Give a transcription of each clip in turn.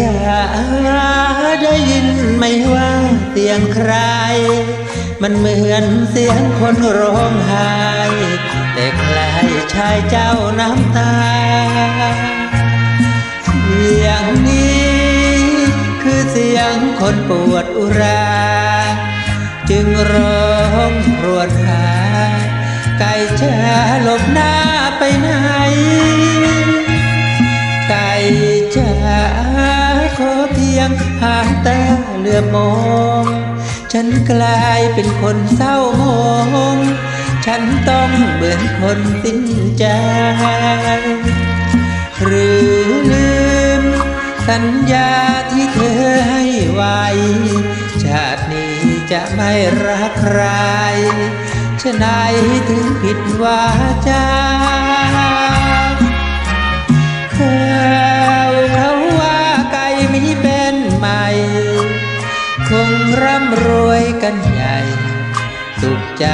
จ๋าได้ยินไม่ว่าเสียงใคร มันเหมือนเสียงคนร้องไห้ แต่คล้าชายเจ้าน้ำตา เสียงนี้คือเสียงคนปวดอุรา จึงร้องรวดหาไก่ช้าหลบหน้า อมอง ฉันกลายเป็นคนเศร้าหมองฉันต้องเหมือนคนสิ้นใจ หรือลืม สัญญาที่เธอให้ไว้ ชาตินี้จะไม่รักใครฉะไหนถึงผิดวาจา สุขใจ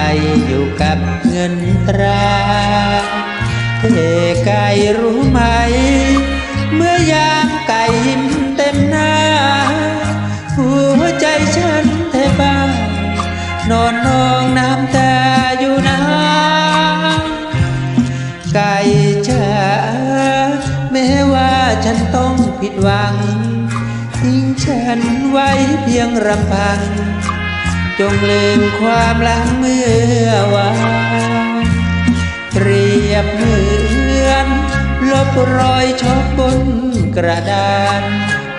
อยู่กับเงินตราเทไก่รู้ไหม เมื่อยามไก่ยิ้มเต็มหน้า หัวใจฉันแทบบ้านอนนองน้ำตาอยู่นาไก่จ๋าแม้ว่าฉันต้องผิดหวังทิ้งฉันไว้เพียงรำพัง จงลืมความหลังเมื่อวานเปรียบเหมือน ลบรอยชอบบนกระดาน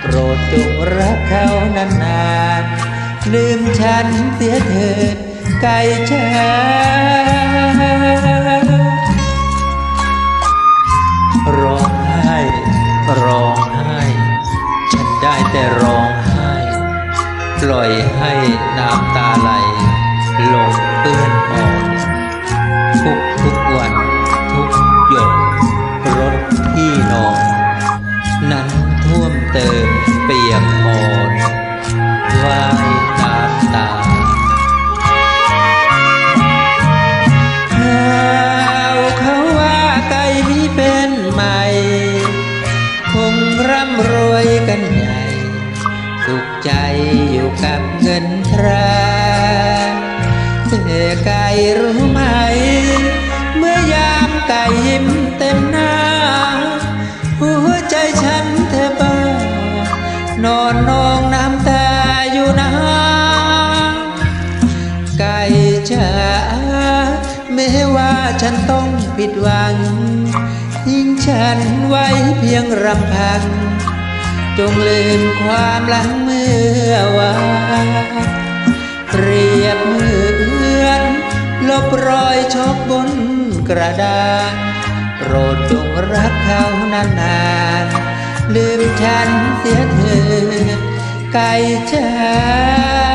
โปรดจงรักเขานานๆลืมฉันเสียเถิดไกลฉัน ปล่อยให้น้ำตาไหลลงเปื้อนอ่อนทุกทุกวันทุกหยดรถที่นอนนั้นท่วมเติมเปียกอ่อนวายน้ำตาข่าเขาว่าไก่มีเป็นใหม่คงร่ำรวยกันใหญ่ สุขใจอยู่กับเงินตราแต่ไก่รู้ไหม เมื่อยามไก่ยิ้มเต็มหน้า หัวใจฉันแทบบ้านอนนองน้ำตาอยู่นาไก่จ๋าแม้ว่าฉันต้องผิดหวังทิ้งฉันไว้เพียงรำพัง จงลืมความหลังเมื่อวานเปรียบเหมือนลบรอยชอบบนกระดานโปรดจงรักเขานานๆลืมฉันเสียเถิดไกลจ้า